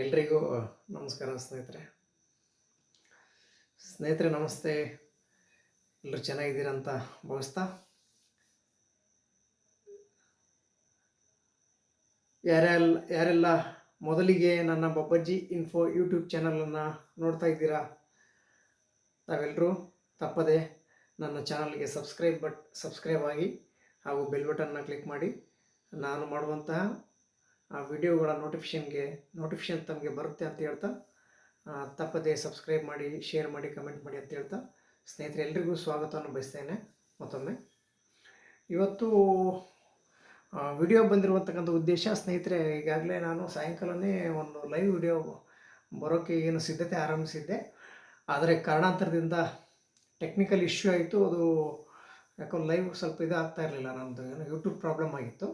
ಎಲ್ರಿಗೂ ನಮಸ್ಕಾರ ಸ್ನೇಹಿತರೆ. ಸ್ನೇಹಿತರೆ, ನಮಸ್ತೆ. ಎಲ್ಲರೂ ಚೆನ್ನಾಗಿದ್ದೀರಾ ಅಂತ ಭಾವಿಸ್ತಾ? ಯಾರೆಲ್ಲ ಯಾರೆಲ್ಲ ಮೊದಲಿಗೆ ನನ್ನ ಬಬ್ಬಜ್ಜಿ ಇನ್ಫೋ ಯೂಟ್ಯೂಬ್ ಚಾನಲನ್ನು ನೋಡ್ತಾ ಇದ್ದೀರಾ? ತಾವೆಲ್ಲರೂ ತಪ್ಪದೆ ನನ್ನ ಚಾನಲ್ಗೆ ಸಬ್ಸ್ಕ್ರೈಬ್ ಬಟ್ ಸಬ್ಸ್ಕ್ರೈಬ್ ಆಗಿ ಹಾಗೂ ಬೆಲ್ ಬಟನ್ನ ಕ್ಲಿಕ್ ಮಾಡಿ. ನಾನು ಮಾಡುವಂತಹ ಆ ವಿಡಿಯೋಗಳ ನೋಟಿಫಿಕೇಷನ್ಗೆ ನೋಟಿಫಿಕೇಷನ್ ತಮಗೆ ಬರುತ್ತೆ ಅಂತ ಹೇಳ್ತಾ ತಪ್ಪದೇ ತಪ್ಪದೆ ಸಬ್ಸ್ಕ್ರೈಬ್ ಮಾಡಿ ಶೇರ್ ಮಾಡಿ ಕಮೆಂಟ್ ಮಾಡಿ ಅಂತ ಹೇಳ್ತಾ, ಸ್ನೇಹಿತರೆ, ಎಲ್ರಿಗೂ ಸ್ವಾಗತವನ್ನು ಬಯಸ್ತೇನೆ ಮತ್ತೊಮ್ಮೆ. ಇವತ್ತು ವಿಡಿಯೋ ಬಂದಿರುವಂತಕ್ಕಂಥ ಉದ್ದೇಶ, ಸ್ನೇಹಿತರೆ, ಈಗಾಗಲೇ ನಾನು ಸಾಯಂಕಾಲನೇ ಒಂದು ಲೈವ್ ವಿಡಿಯೋ ಬರೋಕ್ಕೆ ಏನು ಸಿದ್ಧತೆ ಆರಂಭಿಸಿದ್ದೆ. ಆದರೆ ಕಾರಣಾಂತರದಿಂದ ಟೆಕ್ನಿಕಲ್ ಇಶ್ಯೂ ಆಯಿತು. ಅದು ಯಾಕೋ ಲೈವ್ ಸ್ವಲ್ಪ ಇದಾಗ್ತಾ ಇರಲಿಲ್ಲ ನಮ್ಮದು ಏನು ಯೂಟ್ಯೂಬ್ ಪ್ರಾಬ್ಲಮ್ ಆಗಿತ್ತು.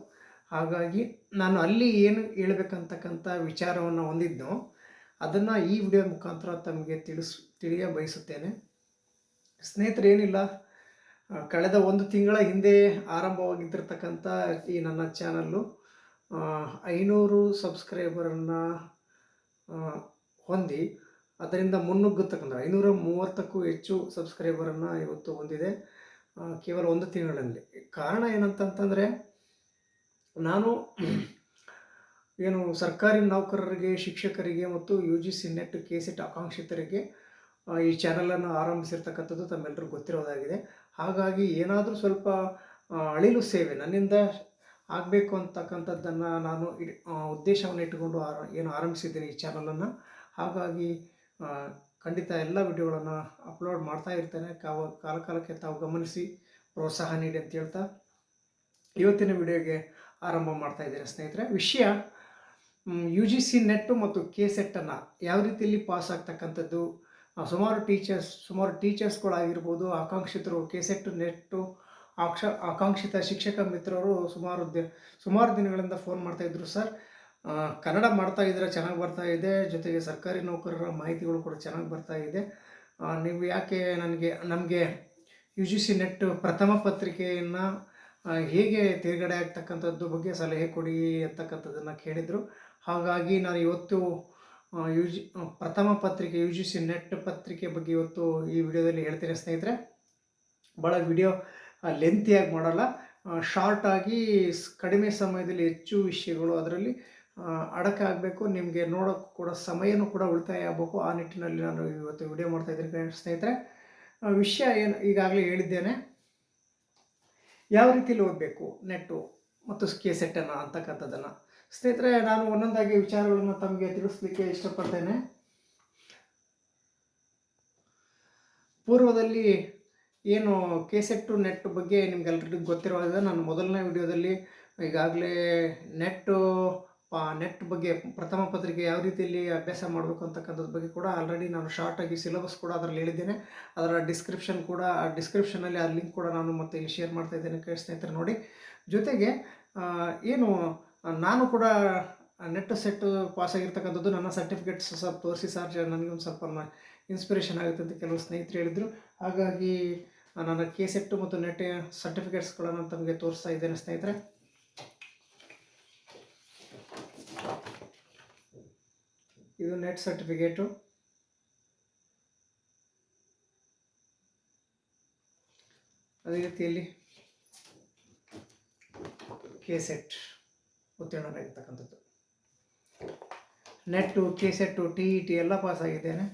ಹಾಗಾಗಿ ನಾನು ಅಲ್ಲಿ ಏನು ಹೇಳ್ಬೇಕಂತಕ್ಕಂಥ ವಿಚಾರವನ್ನು ಹೊಂದಿದ್ದು ಅದನ್ನು ಈ ವಿಡಿಯೋ ಮುಖಾಂತರ ತಮಗೆ ತಿಳಿಸ್, ತಿಳಿಯ ಬಯಸುತ್ತೇನೆ. ಸ್ನೇಹಿತರೆ, ಏನಿಲ್ಲ. ಕಳೆದ ಒಂದು ತಿಂಗಳ ಹಿಂದೆ ಆರಂಭವಾಗಿದ್ದಿರ್ತಕ್ಕಂಥ ಈ ನನ್ನ ಚಾನಲ್ಲು ಐನೂರು ಸಬ್ಸ್ಕ್ರೈಬರನ್ನು ಹೊಂದಿ, ಅದರಿಂದ ಮುನ್ನುಗ್ಗತಕ್ಕಂಥ ಐನೂರ ಮೂವತ್ತಕ್ಕೂ ಹೆಚ್ಚು ಸಬ್ಸ್ಕ್ರೈಬರನ್ನು ಇವತ್ತು ಹೊಂದಿದೆ. ಕೇವಲ ಒಂದು ತಿಂಗಳಲ್ಲಿ. ಕಾರಣ ಏನಂತಂತಂದರೆ ನಾನು ಏನು ಸರ್ಕಾರಿ ನೌಕರರಿಗೆ, ಶಿಕ್ಷಕರಿಗೆ ಮತ್ತು U G C NET K SET ಆಕಾಂಕ್ಷಿತರಿಗೆ ಈ ಚಾನಲನ್ನು ಆರಂಭಿಸಿರ್ತಕ್ಕಂಥದ್ದು ತಮ್ಮೆಲ್ಲರಿಗೂ ಗೊತ್ತಿರೋದಾಗಿದೆ. ಹಾಗಾಗಿ ಏನಾದರೂ ಸ್ವಲ್ಪ ಅಳಿಲು ಸೇವೆ ನನ್ನಿಂದ ಆಗಬೇಕು ಅಂತಕ್ಕಂಥದ್ದನ್ನು ನಾನು ಉದ್ದೇಶವನ್ನು ಇಟ್ಟುಕೊಂಡು ಆರ, ಏನು ಆರಂಭಿಸಿದ್ದೀನಿ ಈ ಚಾನಲನ್ನು ಹಾಗಾಗಿ ಖಂಡಿತ ಎಲ್ಲ ವಿಡಿಯೋಗಳನ್ನು ಅಪ್ಲೋಡ್ ಮಾಡ್ತಾ ಇರ್ತೇನೆ. ಕಾವ ಕಾಲ ತಾವು ಗಮನಿಸಿ, ಪ್ರೋತ್ಸಾಹ ನೀಡಿ ಅಂತ ಹೇಳ್ತಾ, ಇವತ್ತಿನ ವಿಡಿಯೋಗೆ ಆರಂಭ ಮಾಡ್ತಾ ಇದ್ದೀರಾ ಸ್ನೇಹಿತರೆ. ವಿಷಯ ಯು ಜಿ ಸಿ ನೆಟ್ಟು ಮತ್ತು ಕೆ ಸೆಟ್ಟನ್ನು ಯಾವ ರೀತಿಯಲ್ಲಿ ಪಾಸ್ ಆಗ್ತಕ್ಕಂಥದ್ದು? ಸುಮಾರು ಟೀಚರ್ಸ್ ಸುಮಾರು ಟೀಚರ್ಸ್ಗಳಾಗಿರ್ಬೋದು ಆಕಾಂಕ್ಷಿತರು ಕೆ ಸೆಟ್ಟು ನೆಟ್ಟು ಆಕ್ಷ, ಆಕಾಂಕ್ಷಿತ ಶಿಕ್ಷಕ ಮಿತ್ರರು ಸುಮಾರು ದಿ, ಸುಮಾರು ದಿನಗಳಿಂದ ಫೋನ್ ಮಾಡ್ತಾಯಿದ್ರು ಸರ್ ಕನ್ನಡ ಮಾಡ್ತಾ ಇದ್ರೆ ಚೆನ್ನಾಗಿ ಬರ್ತಾ ಇದೆ. ಜೊತೆಗೆ ಸರ್ಕಾರಿ ನೌಕರರ ಮಾಹಿತಿಗಳು ಕೂಡ ಚೆನ್ನಾಗಿ ಬರ್ತಾ ಇದೆ. ನೀವು ಯಾಕೆ ನನಗೆ, ನಮಗೆ ಯು ಜಿ ಸಿ ನೆಟ್ ಪ್ರಥಮ ಪತ್ರಿಕೆಯನ್ನು ಹೇಗೆ ತಿರುಗಡೆ ಆಗ್ತಕ್ಕಂಥದ್ದು ಬಗ್ಗೆ ಸಲಹೆ ಕೊಡಿ ಅಂತಕ್ಕಂಥದ್ದನ್ನು ಕೇಳಿದರು. ಹಾಗಾಗಿ ನಾನು ಇವತ್ತು ಯು ಜಿ ಪ್ರಥಮ ಪತ್ರಿಕೆ ಯು ಜಿ ಸಿ ನೆಟ್ ಪತ್ರಿಕೆ ಬಗ್ಗೆ ಇವತ್ತು ಈ ವಿಡಿಯೋದಲ್ಲಿ ಹೇಳ್ತೀನಿ ಸ್ನೇಹಿತರೆ. ಭಾಳ ವಿಡಿಯೋ ಲೆಂತಿಯಾಗಿ ಮಾಡಲ್ಲ. ಶಾರ್ಟಾಗಿ ಕಡಿಮೆ ಸಮಯದಲ್ಲಿ ಹೆಚ್ಚು ವಿಷಯಗಳು ಅದರಲ್ಲಿ ಅಡಕಾಗಬೇಕು ನಿಮಗೆ ನೋಡೋಕ್ಕೂ ಕೂಡ ಸಮಯನೂ ಕೂಡ ಉಳಿತಾಯ ಆಗಬೇಕು. ಆ ನಿಟ್ಟಿನಲ್ಲಿ ನಾನು ಇವತ್ತು ವಿಡಿಯೋ ಮಾಡ್ತಾ ಇದ್ದೀನಿ ಸ್ನೇಹಿತರೆ. ವಿಷಯ ಏನು, ಈಗಾಗಲೇ ಹೇಳಿದ್ದೇನೆ. ಯಾವ ರೀತಿಯಲ್ಲಿ ಓದಬೇಕು ನೆಟ್ಟು ಮತ್ತು ಕೆ ಸೆಟ್ಟನ್ನು ಅಂತಕ್ಕಂಥದ್ದನ್ನು? ಸ್ನೇಹಿತರೆ, ನಾನು ಒಂದೊಂದಾಗಿ ವಿಚಾರಗಳನ್ನು ತಮಗೆ ತಿಳಿಸ್ಲಿಕ್ಕೆ ಇಷ್ಟಪಡ್ತೇನೆ. ಪೂರ್ವದಲ್ಲಿ ಏನು ಕೆ ಸೆಟ್ಟು ನೆಟ್ ಬಗ್ಗೆ ನಿಮ್ಗೆಲ್ರಿಗೂ ಗೊತ್ತಿರುವಾಗ ನಾನು ಮೊದಲನೇ ವಿಡಿಯೋದಲ್ಲಿ ಈಗಾಗಲೇ ನೆಟ್ಟು ನೆಟ್ ಬಗ್ಗೆ ಪ್ರಥಮ ಪತ್ರಿಕೆ ಯಾವ ರೀತಿಯಲ್ಲಿ ಅಭ್ಯಾಸ ಮಾಡಬೇಕು ಅಂತಕ್ಕಂಥದ್ದು ಬಗ್ಗೆ ಕೂಡ ಆಲ್ರೆಡಿ ನಾನು ಶಾರ್ಟಾಗಿ ಸಿಲೆಬಸ್ ಕೂಡ ಅದರಲ್ಲಿ ಹೇಳಿದ್ದೇನೆ. ಅದರ ಡಿಸ್ಕ್ರಿಪ್ಷನ್ ಕೂಡ, ಆ ಡಿಸ್ಕ್ರಿಪ್ಷನಲ್ಲಿ ಆ ಲಿಂಕ್ ಕೂಡ ನಾನು ಮತ್ತೆ ಇಲ್ಲಿ ಶೇರ್ ಮಾಡ್ತಾ ಇದ್ದೇನೆ ಸ್ನೇಹಿತರೆ ನೋಡಿ. ಜೊತೆಗೆ ಏನು, ನಾನು ಕೂಡ ನೆಟ್ ಸೆಟ್ ಪಾಸ್ ಆಗಿರ್ತಕ್ಕಂಥದ್ದು ನನ್ನ ಸರ್ಟಿಫಿಕೇಟ್ಸ್ ಸ್ವಲ್ಪ ತೋರಿಸಿ ಸರ್ ನನಗೆ ಒಂದು ಸ್ವಲ್ಪ ಇನ್ಸ್ಪಿರೇಷನ್ ಆಗುತ್ತೆ ಅಂತ ಕೆಲವು ಸ್ನೇಹಿತರು ಹೇಳಿದರು. ಹಾಗಾಗಿ ನನ್ನ ಕೆ ಸೆಟ್ಟು ಮತ್ತು ನೆಟ್ ಸರ್ಟಿಫಿಕೇಟ್ಸ್ಗಳನ್ನು ತಮಗೆ ತೋರಿಸ್ತಾ ಇದ್ದೇನೆ ಸ್ನೇಹಿತರೆ. ಇದು ನೆಟ್ ಸರ್ಟಿಫಿಕೇಟು ಅದೇ ರೀತಿಯಲ್ಲಿ K SET ಉತ್ತೀರ್ಣರಾಗಿರ್ತಕ್ಕಂಥದ್ದು NET K SET T E T ಎಲ್ಲ ಪಾಸ್ ಆಗಿದ್ದೇನೆ.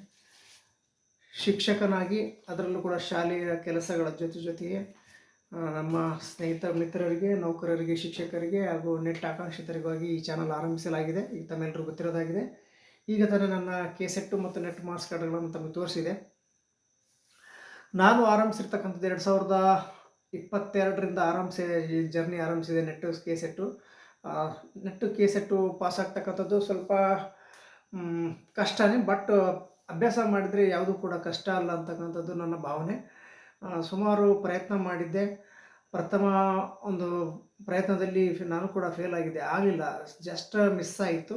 ಶಿಕ್ಷಕನಾಗಿ ಅದರಲ್ಲೂ ಕೂಡ ಶಾಲೆಯ ಕೆಲಸಗಳ ಜೊತೆ ಜೊತೆಗೆ ನಮ್ಮ ಸ್ನೇಹಿತ ಮಿತ್ರರಿಗೆ, ನೌಕರರಿಗೆ, ಶಿಕ್ಷಕರಿಗೆ ಹಾಗೂ ನೆಟ್ ಆಕಾಂಕ್ಷಿತರಿಗಾಗಿ ಈ ಚಾನಲ್ ಆರಂಭಿಸಲಾಗಿದೆ. ಈಗ ತಮ್ಮೆಲ್ಲರೂ ಗೊತ್ತಿರೋದಾಗಿದೆ. ಈಗ ತಾನೇ ನನ್ನ ಕೆ ಸೆಟ್ಟು ಮತ್ತು ನೆಟ್ ಮಾರ್ಕ್ಸ್ ಕಾರ್ಡ್ಗಳನ್ನು ತಮಗೆ ತೋರಿಸಿದೆ. ನಾನು ಆರಂಭಿಸಿರ್ತಕ್ಕಂಥದ್ದು ಎರಡು ಸಾವಿರದ ಇಪ್ಪತ್ತೆರಡರಿಂದ ಆರಂಭಿಸಿ ಜರ್ನಿ ಆರಂಭಿಸಿದೆ ನೆಟ್ಟು ಕೆ ಸೆಟ್ಟು ಆ, ನೆಟ್ಟು ಕೆ ಸೆಟ್ಟು ಪಾಸ್ ಆಗ್ತಕ್ಕಂಥದ್ದು ಸ್ವಲ್ಪ ಕಷ್ಟನೇ ಬಟ್ ಅಭ್ಯಾಸ ಮಾಡಿದರೆ ಯಾವುದೂ ಕೂಡ ಕಷ್ಟ ಅಲ್ಲ ಅಂತಕ್ಕಂಥದ್ದು ನನ್ನ ಭಾವನೆ. ಸುಮಾರು ಪ್ರಯತ್ನ ಮಾಡಿದ್ದೆ. ಪ್ರಥಮ ಒಂದು ಪ್ರಯತ್ನದಲ್ಲಿ ನಾನು ಕೂಡ ಫೇಲ್ ಆಗಿದ್ದೆ. ಆಗಲಿಲ್ಲ ಜಸ್ಟ್ ಮಿಸ್ ಆಯಿತು.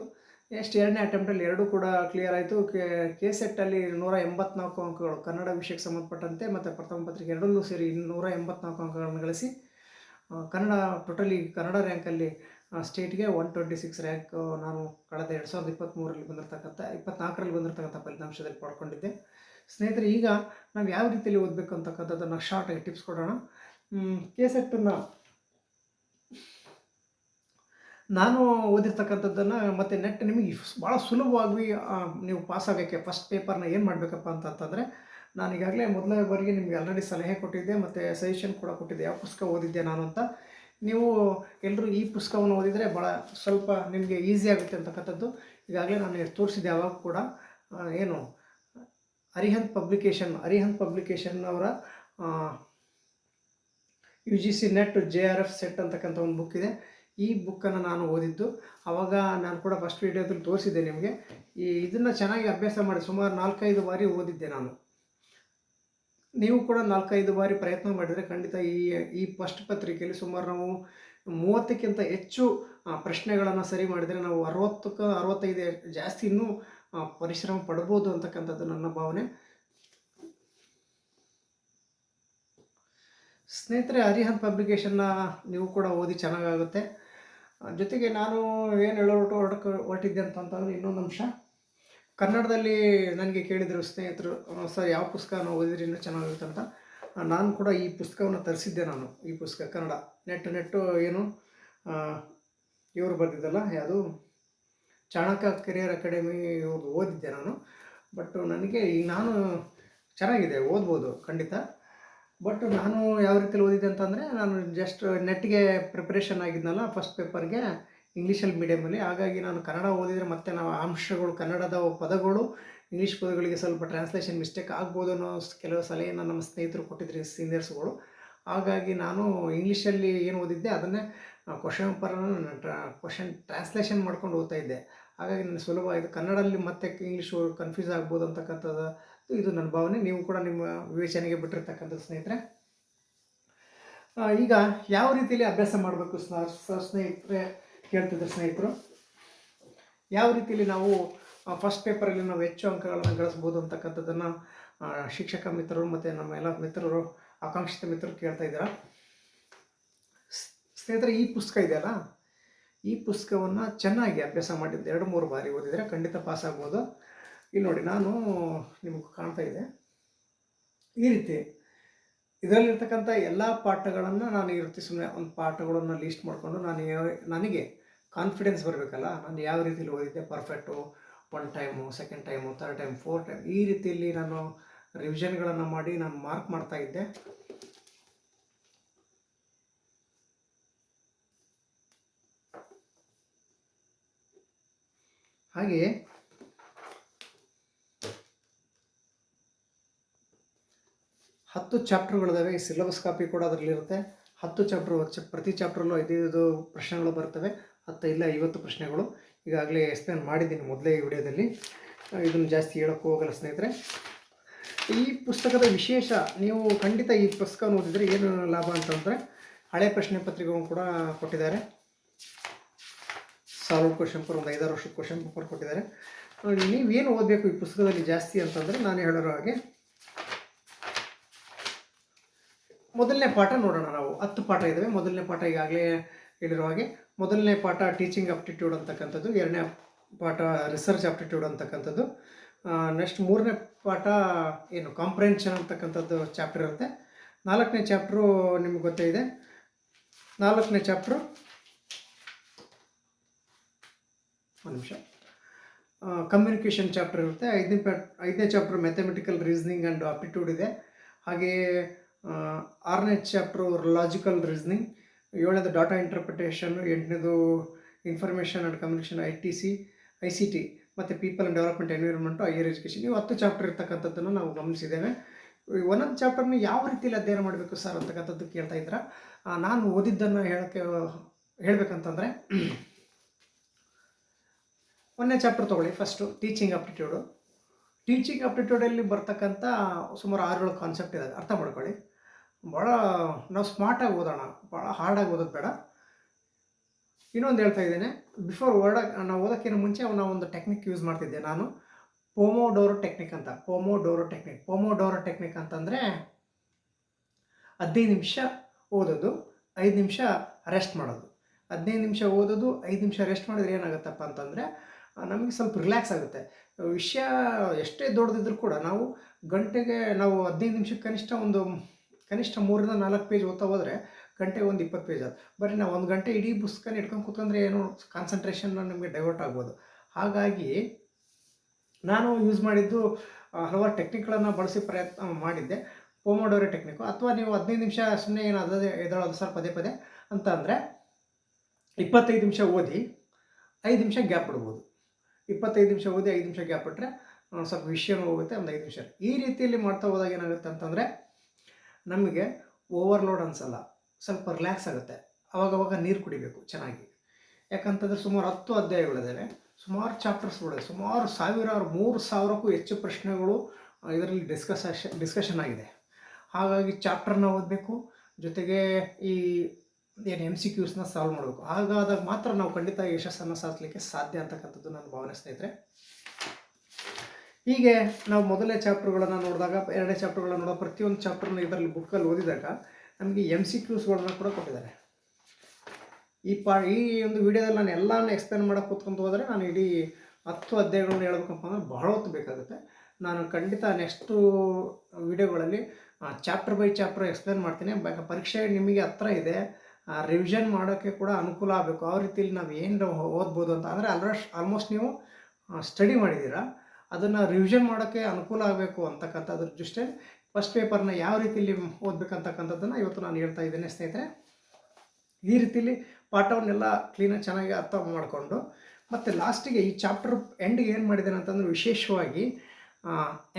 ಎಷ್ಟು ಎರಡನೇ ಅಟೆಂಪ್ಟಲ್ಲಿ ಎರಡೂ ಕೂಡ ಕ್ಲಿಯರ್ ಆಯಿತು. ಕೆ ಕೆ ಸೆಟ್ಟಲ್ಲಿ ನೂರ ಎಂಬತ್ನಾಲ್ಕು ಅಂಕಗಳು ಕನ್ನಡ ವಿಷಯಕ್ಕೆ ಸಂಬಂಧಪಟ್ಟಂತೆ ಮತ್ತು ಪ್ರಥಮ ಪತ್ರಿಕೆ ಎರಡಲ್ಲೂ ಸೇರಿ ನೂರ ಎಂಬತ್ನಾಲ್ಕು ಅಂಕಗಳನ್ನು ಗಳಿಸಿ ಕನ್ನಡ ಟೋಟಲಿ ಕನ್ನಡ ರ್ಯಾಂಕಲ್ಲಿ ಸ್ಟೇಟ್ಗೆ ಒನ್ ಟ್ವೆಂಟಿ ಸಿಕ್ಸ್ ರ್ಯಾಂಕ್ ನಾನು ಕಳೆದ ಎರಡು ಸಾವಿರದ ಇಪ್ಪತ್ತ್ಮೂರಲ್ಲಿ ಬಂದಿರತಕ್ಕಂಥ, ಇಪ್ಪತ್ನಾಲ್ಕರಲ್ಲಿ ಬಂದಿರತಕ್ಕಂಥ ಫಲಿತಾಂಶದಲ್ಲಿ ಪಡ್ಕೊಂಡಿದ್ದೆ ಸ್ನೇಹಿತರೆ, ಈಗ ನಾವು ಯಾವ ರೀತಿಯಲ್ಲಿ ಓದಬೇಕು ಅಂತಕ್ಕಂಥದ್ದನ್ನು ಶಾರ್ಟಾಗಿ ಟಿಪ್ಸ್ ಕೊಡೋಣ. ಕೆ ಸೆಟ್ಟನ್ನು ನಾನು ಓದಿರ್ತಕ್ಕಂಥದ್ದನ್ನು ಮತ್ತು ನೆಟ್ ನಿಮಗೆ ಭಾಳ ಸುಲಭವಾಗಿ ನೀವು ಪಾಸ್ ಆಗೋಕ್ಕೆ ಫಸ್ಟ್ ಪೇಪರ್ನ ಏನು ಮಾಡಬೇಕಪ್ಪ ಅಂತಂತಂದರೆ, ನಾನು ಈಗಾಗಲೇ ಮೊದಲನೇ ಬಾರಿಗೆ ನಿಮಗೆ ಆಲ್ರೆಡಿ ಸಲಹೆ ಕೊಟ್ಟಿದ್ದೆ, ಮತ್ತು ಸಜೆಷನ್ ಕೂಡ ಕೊಟ್ಟಿದ್ದೆ, ಯಾವ ಪುಸ್ತಕ ಓದಿದ್ದೆ ನಾನು ಅಂತ. ನೀವು ಎಲ್ಲರೂ ಈ ಪುಸ್ತಕವನ್ನು ಓದಿದರೆ ಭಾಳ ಸ್ವಲ್ಪ ನಿಮಗೆ ಈಸಿ ಆಗುತ್ತೆ ಅಂತಕ್ಕಂಥದ್ದು. ಈಗಾಗಲೇ ನಾನು ತೋರಿಸಿದ್ದೆ ಯಾವಾಗ ಕೂಡ ಏನು, ಅರಿಹಂತ್ ಪಬ್ಲಿಕೇಶನ್ ಅರಿಹಂತ್ ಪಬ್ಲಿಕೇಶನ್ ಅವರ U G C NET J R F SET ಅಂತಕ್ಕಂಥ ಒಂದು ಬುಕ್ ಇದೆ. ಈ ಬುಕ್ಕನ್ನು ನಾನು ಓದಿದ್ದು. ಆವಾಗ ನಾನು ಕೂಡ ಫಸ್ಟ್ ವೀಡಿಯೋದಲ್ಲಿ ತೋರಿಸಿದ್ದೆ ನಿಮಗೆ. ಈ ಇದನ್ನು ಚೆನ್ನಾಗಿ ಅಭ್ಯಾಸ ಮಾಡಿ ಸುಮಾರು ನಾಲ್ಕೈದು ಬಾರಿ ಓದಿದ್ದೆ ನಾನು. ನೀವು ಕೂಡ ನಾಲ್ಕೈದು ಬಾರಿ ಪ್ರಯತ್ನ ಮಾಡಿದರೆ ಖಂಡಿತ ಈ ಈ ಫಸ್ಟ್ ಪತ್ರಿಕೆಯಲ್ಲಿ ಸುಮಾರು ನಾವು ಮೂವತ್ತಕ್ಕಿಂತ ಹೆಚ್ಚು ಪ್ರಶ್ನೆಗಳನ್ನು ಸರಿ ಮಾಡಿದರೆ ನಾವು ಅರವತ್ತಕ್ಕೆ, ಅರವತ್ತೈದು ಜಾಸ್ತಿ ಇನ್ನೂ ಪರಿಶ್ರಮ ಪಡ್ಬೋದು ಅಂತಕ್ಕಂಥದ್ದು ನನ್ನ ಭಾವನೆ. ಸ್ನೇಹಿತರೆ ಅರಿಹಂತ್ ಪಬ್ಲಿಕೇಶನ್ನ ನೀವು ಕೂಡ ಓದಿ ಚೆನ್ನಾಗಾಗುತ್ತೆ. ಜೊತೆಗೆ ನಾನು ಏನು ಹೇಳೋಟು ಹೊರಟಕ್ಕೆ ಹೊರಟಿದ್ದೆ ಅಂತಂತಂದರೆ ಇನ್ನೊಂದು ಅಂಶ. ಕನ್ನಡದಲ್ಲಿ ನನಗೆ ಕೇಳಿದರು ಸ್ನೇಹಿತರು ಸರ್, ಯಾವ ಪುಸ್ತಕನ ಓದಿದ್ರೆ? ಇನ್ನೂ ಚೆನ್ನಾಗಿರುತ್ತೆ ಅಂತ. ನಾನು ಕೂಡ ಈ ಪುಸ್ತಕವನ್ನು ತರಿಸಿದ್ದೆ ನಾನು, ಈ ಪುಸ್ತಕ ಕನ್ನಡ. ನೆಟ್, ನೆಟ್ಟು ಏನು ಇವರು ಬರೆದಿದ್ದಲ್ಲ, ಯಾವುದು? ಚಾಣಕ್ಯ ಕೆರಿಯರ್ ಅಕಾಡೆಮಿ ಇವ್ರದ್ದು ಓದಿದ್ದೆ ನಾನು. ಬಟ್ ನನಗೆ ಈಗ ನಾನು ಚೆನ್ನಾಗಿದೆ, ಓದ್ಬೋದು ಖಂಡಿತ. ಬಟ್ ನಾನು ಯಾವ ರೀತಿಯಲ್ಲಿ ಓದಿದ್ದೆ ಅಂತಂದರೆ, ನಾನು ಜಸ್ಟ್ ನೆಟ್ಗೆ ಪ್ರಿಪ್ರೇಷನ್ ಆಗಿದ್ನಲ್ಲ ಫಸ್ಟ್ ಪೇಪರ್ಗೆ ಇಂಗ್ಲೀಷಲ್ಲಿ ಮೀಡಿಯಮಲ್ಲಿ ಹಾಗಾಗಿ ನಾನು ಕನ್ನಡ ಓದಿದರೆ ಮತ್ತೆ ನಾವು ಅಂಶಗಳು, ಕನ್ನಡದ ಪದಗಳು ಇಂಗ್ಲೀಷ್ ಪದಗಳಿಗೆ ಸ್ವಲ್ಪ ಟ್ರಾನ್ಸ್ಲೇಷನ್ ಮಿಸ್ಟೇಕ್ ಆಗ್ಬೋದು ಅನ್ನೋ ಕೆಲವು ಸಲಹೆಯನ್ನು ನಮ್ಮ ಸ್ನೇಹಿತರು ಕೊಟ್ಟಿದ್ರು ಸೀನಿಯರ್ಸ್ಗಳು ಹಾಗಾಗಿ ನಾನು ಇಂಗ್ಲೀಷಲ್ಲಿ ಏನು ಓದಿದ್ದೆ, ಅದನ್ನೇ ಕ್ವಶನ್ ಪೇಪರನ್ನು ಟ್ರಾ ಕ್ವಶನ್ ಟ್ರಾನ್ಸ್ಲೇಷನ್ ಮಾಡ್ಕೊಂಡು ಓದ್ತಾ ಇದ್ದೆ. ಹಾಗಾಗಿ ನನಗೆ ಸುಲಭ ಆಯಿತು ಕನ್ನಡದಲ್ಲಿ ಮತ್ತೆ ಇಂಗ್ಲೀಷು ಕನ್ಫ್ಯೂಸ್ ಆಗ್ಬೋದು ಅಂತಕ್ಕಂಥದ್ದು ಇದು ನನ್ನ ಭಾವನೆ. ನೀವು ಕೂಡ ನಿಮ್ಮ ವಿವೇಚನೆಗೆ ಬಿಟ್ಟಿರ್ತಕ್ಕಂಥ ಸ್ನೇಹಿತರೆ. ಈಗ ಯಾವ ರೀತಿಯಲ್ಲಿ ಅಭ್ಯಾಸ ಮಾಡಬೇಕು ಸ್ನೇಹಿತರೆ ಕೇಳ್ತಿದ್ರು ಸ್ನೇಹಿತರು? ಯಾವ ರೀತಿಯಲ್ಲಿ ನಾವು ಫಸ್ಟ್ ಪೇಪರಲ್ಲಿ ನಾವು ಹೆಚ್ಚು ಅಂಕಗಳನ್ನು ಗಳಿಸ್ಬೋದು ಅಂತಕ್ಕಂಥದ್ದನ್ನು ಶಿಕ್ಷಕ ಮಿತ್ರರು ಮತ್ತು ನಮ್ಮ ಎಲ್ಲ ಮಿತ್ರರು, ಆಕಾಂಕ್ಷಿತ ಮಿತ್ರರು ಕೇಳ್ತಾ ಇದ್ದೀರಾ? ಸ್ನೇಹಿತರೆ, ಈ ಪುಸ್ತಕ ಇದೆಯಲ್ಲ ಈ ಪುಸ್ತಕವನ್ನು ಚೆನ್ನಾಗಿ ಅಭ್ಯಾಸ ಮಾಡಿದ್ದು ಎರಡು ಮೂರು ಬಾರಿ ಓದಿದರೆ ಖಂಡಿತ ಪಾಸ್ ಆಗ್ಬೋದು. ಇಲ್ಲಿ ನೋಡಿ, ನಾನು ನಿಮಗೆ ಕಾಣ್ತಾ ಇದೆ. ಈ ರೀತಿ ಇದರಲ್ಲಿರ್ತಕ್ಕಂಥ ಎಲ್ಲ ಪಾಠಗಳನ್ನು ನಾನು ಈ ರೀತಿ ಸುಮ್ಮನೆ ಒಂದು ಪಾಠಗಳನ್ನು ಲೀಸ್ಟ್ ಮಾಡಿಕೊಂಡು ನಾನು ನನಗೆ ಕಾನ್ಫಿಡೆನ್ಸ್ ಬರಬೇಕಲ್ಲ, ನಾನು ಯಾವ ರೀತಿಯಲ್ಲಿ ಓದಿದ್ದೆ perfect one time second time third time four time ಈ ರೀತಿಯಲ್ಲಿ ನಾನು ರಿವಿಷನ್ಗಳನ್ನು ಮಾಡಿ ನಾನು ಮಾರ್ಕ್ ಮಾಡ್ತಾ ಇದ್ದೆ. ಹಾಗೆಯೇ ಹತ್ತು ಚಾಪ್ಟರ್ಗಳಿದಾವೆ ಈ ಸಿಲೆಬಸ್ ಕಾಪಿ ಕೂಡ ಅದರಲ್ಲಿರುತ್ತೆ. ಹತ್ತು ಚಾಪ್ಟರ್ ಪ್ರತಿ ಚಾಪ್ಟ್ರಲ್ಲೂ ಐದೈದು ಪ್ರಶ್ನೆಗಳು ಬರ್ತವೆ. ಹತ್ತು ಇಲ್ಲ ಐವತ್ತು ಪ್ರಶ್ನೆಗಳು. ಈಗಾಗಲೇ ಎಕ್ಸ್ಪ್ಲೇನ್ ಮಾಡಿದ್ದೀನಿ ಮೊದಲೇ ಈ ವಿಡಿಯೋದಲ್ಲಿ. ಇದನ್ನು ಜಾಸ್ತಿ ಹೇಳೋಕ್ಕೆ ಹೋಗಲ್ಲ ಸ್ನೇಹಿತರೆ. ಈ ಪುಸ್ತಕದ ವಿಶೇಷ, ನೀವು ಖಂಡಿತ ಈ ಪುಸ್ತಕವನ್ನು ಓದಿದರೆ ಏನು ಲಾಭ ಅಂತಂದರೆ ಹಳೆ ಪ್ರಶ್ನೆ ಪತ್ರಿಕೆಗಳು ಕೂಡ ಕೊಟ್ಟಿದ್ದಾರೆ. ಸಾವಿರ ಕ್ವಶನ್ ಪೇಪರ್ ಒಂದು ಐದಾರು ವರ್ಷದ ಕ್ವಶನ್ ಪೇಪರ್ ಕೊಟ್ಟಿದ್ದಾರೆ. ನೀವೇನು ಓದಬೇಕು ಈ ಪುಸ್ತಕದಲ್ಲಿ ಜಾಸ್ತಿ ಅಂತಂದರೆ ನಾನು ಹೇಳಿರೋ ಹಾಗೆ ಮೊದಲನೇ ಪಾಠ ನೋಡೋಣ ನಾವು. ಹತ್ತು ಪಾಠ ಇದ್ದಾವೆ ಮೊದಲನೇ ಪಾಠ ಈಗಾಗಲೇ ಹೇಳಿರೋ ಹಾಗೆ. ಮೊದಲನೇ ಪಾಠ ಟೀಚಿಂಗ್ ಅಪ್ಟಿಟ್ಯೂಡ್ ಅಂತಕ್ಕಂಥದ್ದು. ಎರಡನೇ ಪಾಠ ರಿಸರ್ಚ್ ಆಪ್ಟಿಟ್ಯೂಡ್ ಅಂತಕ್ಕಂಥದ್ದು. ನೆಕ್ಸ್ಟ್ ಮೂರನೇ ಪಾಠ ಏನು ಕಾಂಪ್ರೆನ್ಷನ್ ಅಂತಕ್ಕಂಥದ್ದು ಚಾಪ್ಟರ್ ಇರುತ್ತೆ. ನಾಲ್ಕನೇ ಚಾಪ್ಟ್ರು ನಿಮ್ಗೆ ಗೊತ್ತೇ ಇದೆ. ನಾಲ್ಕನೇ ಚಾಪ್ಟ್ರು ಒಂದು ನಿಮಿಷ. ಕಮ್ಯುನಿಕೇಷನ್ ಚಾಪ್ಟರ್ ಇರುತ್ತೆ. ಐದನೇ ಪ್ಯಾ ಐದನೇ chapter mathematical reasoning and aptitude ಇದೆ. ಹಾಗೆಯೇ ಆರನೇ ಚಾಪ್ಟ್ರು ಲಾಜಿಕಲ್ ರೀಸನಿಂಗ್ ಏಳನೇದು data interpretation ಎಂಟನೇದು information and communication I T C I C T ಮತ್ತು people and development environment higher education ಇವು ಹತ್ತು ಚಾಪ್ಟರ್ ಇರ್ತಕ್ಕಂಥದ್ದನ್ನು ನಾವು ಗಮನಿಸಿದ್ದೇವೆ. ಒಂದೊಂದು ಚಾಪ್ಟರ್ನ ಯಾವ ರೀತಿಯಲ್ಲಿ ಅಧ್ಯಯನ ಮಾಡಬೇಕು ಸರ್ ಅಂತಕ್ಕಂಥದ್ದು ಕೇಳ್ತಾ ಇದ್ದೀರಾ? ನಾನು ಓದಿದ್ದನ್ನು ಹೇಳೋಕ್ಕೆ, ಹೇಳಬೇಕಂತಂದರೆ, ಒಂದನೇ ಚಾಪ್ಟರ್ ತೊಗೊಳ್ಳಿ ಫಸ್ಟು ಟೀಚಿಂಗ್ ಆಪ್ಟಿಟ್ಯೂಡು ಟೀಚಿಂಗ್ ಆಪ್ಟಿಟ್ಯೂಡಲ್ಲಿ ಬರ್ತಕ್ಕಂಥ ಸುಮಾರು ಆರು ಏಳು ಕಾನ್ಸೆಪ್ಟ್ ಇದೆ ಅರ್ಥ ಮಾಡ್ಕೊಳ್ಳಿ. ಭಾಳ ನಾವು ಸ್ಮಾರ್ಟಾಗಿ ಓದೋಣ. ಭಾಳ ಹಾರ್ಡಾಗಿ ಓದೋದು ಬೇಡ. ಇನ್ನೊಂದು ಹೇಳ್ತಾ ಇದ್ದೇನೆ. ಬಿಫೋರ್ ವರ್ಡ್ ನಾವು ಓದೋಕ್ಕಿಂತ ಮುಂಚೆ ನಾವು ಒಂದು ಟೆಕ್ನಿಕ್ ಯೂಸ್ ಮಾಡ್ತಿದ್ದೆ ನಾನು. ಪೋಮೋಡೋರೋ ಟೆಕ್ನಿಕ್ ಅಂತ. ಪೋಮೋಡೋರೋ ಟೆಕ್ನಿಕ್ ಪೋಮೋಡೋರೋ ಟೆಕ್ನಿಕ್ ಅಂತಂದರೆ ಹದಿನೈದು ನಿಮಿಷ ಓದೋದು, ಐದು ನಿಮಿಷ ರೆಸ್ಟ್ ಮಾಡೋದು. ಹದಿನೈದು ನಿಮಿಷ ಓದೋದು, ಐದು ನಿಮಿಷ ರೆಸ್ಟ್ ಮಾಡಿದ್ರೆ ಏನಾಗುತ್ತಪ್ಪ ಅಂತಂದರೆ, ನಮಗೆ ಸ್ವಲ್ಪ ರಿಲ್ಯಾಕ್ಸ್ ಆಗುತ್ತೆ. ವಿಷಯ ಎಷ್ಟೇ ದೊಡ್ಡದಿದ್ರೂ ಕೂಡ ನಾವು ಗಂಟೆಗೆ ನಾವು ಹದಿನೈದು ನಿಮಿಷಕ್ಕೆ ಕನಿಷ್ಠ ಒಂದು ಕನಿಷ್ಠ ಮೂರರಿಂದ ನಾಲ್ಕು ಪೇಜ್ ಓದ್ತಾ ಹೋದರೆ ಗಂಟೆ ಒಂದು ಇಪ್ಪತ್ತು ಪೇಜ್ ಅದು ಬರೀ ನಾವು ಒಂದು ಗಂಟೆ ಇಡೀ ಪುಸ್ತಕನ ಇಟ್ಕೊಂಡು ಕೂತ್ಕೊಂಡ್ರೆ ಏನು ಕಾನ್ಸಂಟ್ರೇಷನ್ ನಮಗೆ ಡೈವರ್ಟ್ ಆಗ್ಬೋದು. ಹಾಗಾಗಿ ನಾನು ಯೂಸ್ ಮಾಡಿದ್ದು ಹಲವಾರು ಟೆಕ್ನಿಕ್ಗಳನ್ನು ಬಳಸಿ ಪ್ರಯತ್ನ ಮಾಡಿದ್ದೆ. ಪೋಮೋಡೋರೆ ಟೆಕ್ನಿಕ್ಕು ಅಥವಾ ನೀವು ಹದಿನೈದು ನಿಮಿಷ ಸುಮ್ಮನೆ ಏನು ಅದೇ ಎದ್ದೇಳೋದು ಸರ್ ಪದೇ ಪದೇ ಅಂತ ಅಂದರೆ ಇಪ್ಪತ್ತೈದು ನಿಮಿಷ ಓದಿ ಐದು ನಿಮಿಷ ಗ್ಯಾಪ್ ಬಿಡ್ಬೋದು. ಇಪ್ಪತ್ತೈದು ನಿಮಿಷ ಓದಿ ಐದು ನಿಮಿಷ ಗ್ಯಾಪ್ ಬಿಟ್ಟರೆ ಸ್ವಲ್ಪ ವಿಷಯನೂ ಹೋಗುತ್ತೆ, ಒಂದು ಐದು ನಿಮಿಷ. ಈ ರೀತಿಯಲ್ಲಿ ಮಾಡ್ತಾ ಹೋದಾಗ ಏನಾಗುತ್ತೆ ಅಂತಂದರೆ ನಮಗೆ ಓವರ್ಲೋಡ್ ಅನಿಸಲ್ಲ. ಸ್ವಲ್ಪ ರಿಲ್ಯಾಕ್ಸ್ ಆಗುತ್ತೆ. ಅವಾಗವಾಗ ನೀರು ಕುಡಿಬೇಕು ಚೆನ್ನಾಗಿ. ಯಾಕಂತಂದರೆ ಸುಮಾರು ಹತ್ತು ಅಧ್ಯಾಯಗಳಿದ್ದಾವೆ ಸುಮಾರು ಚಾಪ್ಟರ್ಸ್ಗಳಿದೆ ಸುಮಾರು ಸಾವಿರಾರು, ಮೂರು ಸಾವಿರಕ್ಕೂ ಹೆಚ್ಚು ಪ್ರಶ್ನೆಗಳು ಇದರಲ್ಲಿ ಡಿಸ್ಕಸ್ ಡಿಸ್ಕಷನ್ ಆಗಿದೆ. ಹಾಗಾಗಿ ಚಾಪ್ಟರ್ನ ಓದಬೇಕು. ಜೊತೆಗೆ ಈ ಏನು ಎಂ ಸಿ ಕ್ಯೂಸ್ನ ಸಾಲ್ವ್ ಮಾಡಬೇಕು. ಹಾಗಾದಾಗ ಮಾತ್ರ ನಾವು ಖಂಡಿತ ಯಶಸ್ಸನ್ನು ಸಾಧಿಸಲಿಕ್ಕೆ ಸಾಧ್ಯ ಅಂತಕ್ಕಂಥದ್ದು ನನ್ನ ಭಾವನೆ ಸ್ನೇಹಿತರೆ. ಹೀಗೆ ನಾವು ಮೊದಲನೇ ಚಾಪ್ಟರ್ಗಳನ್ನು ನೋಡಿದಾಗ ಎರಡನೇ ಚಾಪ್ಟರ್ಗಳನ್ನ ನೋಡೋ ಪ್ರತಿಯೊಂದು ಚಾಪ್ಟರ್ನ ಇದರಲ್ಲಿ ಬುಕ್ಕಲ್ಲಿ ಓದಿದಾಗ ನಮಗೆ ಎಂ ಸಿ ಕ್ಯೂಸ್ಗಳನ್ನ ಕೂಡ ಕೊಟ್ಟಿದ್ದಾರೆ. ಈ ಪಾ, ಈ ಒಂದು ವಿಡಿಯೋದಲ್ಲಿ ನಾನು ಎಲ್ಲಾನು ಎಕ್ಸ್ಪ್ಲೇನ್ ಮಾಡೋಕೆ ಕೂತ್ಕೊಂಡು ಹೋದರೆ ನಾನು ಇಡೀ ಹತ್ತು ಅಧ್ಯಾಯಗಳನ್ನ ಹೇಳ್ಬೇಕಪ್ಪ ಅಂದ್ರೆ ಬಹಳ ಹೊತ್ತು ಬೇಕಾಗುತ್ತೆ. ನಾನು ಖಂಡಿತ ನೆಕ್ಸ್ಟು ವಿಡಿಯೋಗಳಲ್ಲಿ ಚಾಪ್ಟರ್ ಬೈ ಚಾಪ್ಟರ್ ಎಕ್ಸ್ಪ್ಲೇನ್ ಮಾಡ್ತೀನಿ. ಪರೀಕ್ಷೆ ನಿಮಗೆ ಹತ್ರ ಇದೆ ರಿವಿಷನ್ ಮಾಡೋಕ್ಕೆ ಕೂಡ ಅನುಕೂಲ ಆಗಬೇಕು. ಆ ರೀತಿಯಲ್ಲಿ ನಾವು ಏನು ಓದ್ಬೋದು ಅಂತ. ಅಂದರೆ ಆಲ್ಮೋಸ್ಟ್ ಆಲ್ಮೋಸ್ಟ್ ನೀವು ಸ್ಟಡಿ ಮಾಡಿದ್ದೀರಾ. ಅದನ್ನು ರಿವಿಷನ್ ಮಾಡೋಕ್ಕೆ ಅನುಕೂಲ ಆಗಬೇಕು ಅಂತಕ್ಕಂಥದ್ರ ದೃಷ್ಟಿ ಫಸ್ಟ್ ಪೇಪರ್ನ ಯಾವ ರೀತಿಯಲ್ಲಿ ಓದಬೇಕಂತಕ್ಕಂಥದ್ದನ್ನು ಇವತ್ತು ನಾನು ಹೇಳ್ತಾ ಇದ್ದೇನೆ ಸ್ನೇಹಿತರೆ. ಈ ರೀತಿಯಲ್ಲಿ ಪಾಠವನ್ನೆಲ್ಲ ಕ್ಲೀನಾಗಿ ಚೆನ್ನಾಗಿ ಅರ್ಥ ಮಾಡಿಕೊಂಡು ಮತ್ತು ಲಾಸ್ಟಿಗೆ ಈ ಚಾಪ್ಟರ್ ಎಂಡ್ಗೆ ಏನು ಮಾಡಿದ್ದೇನೆ ಅಂತಂದರೆ ವಿಶೇಷವಾಗಿ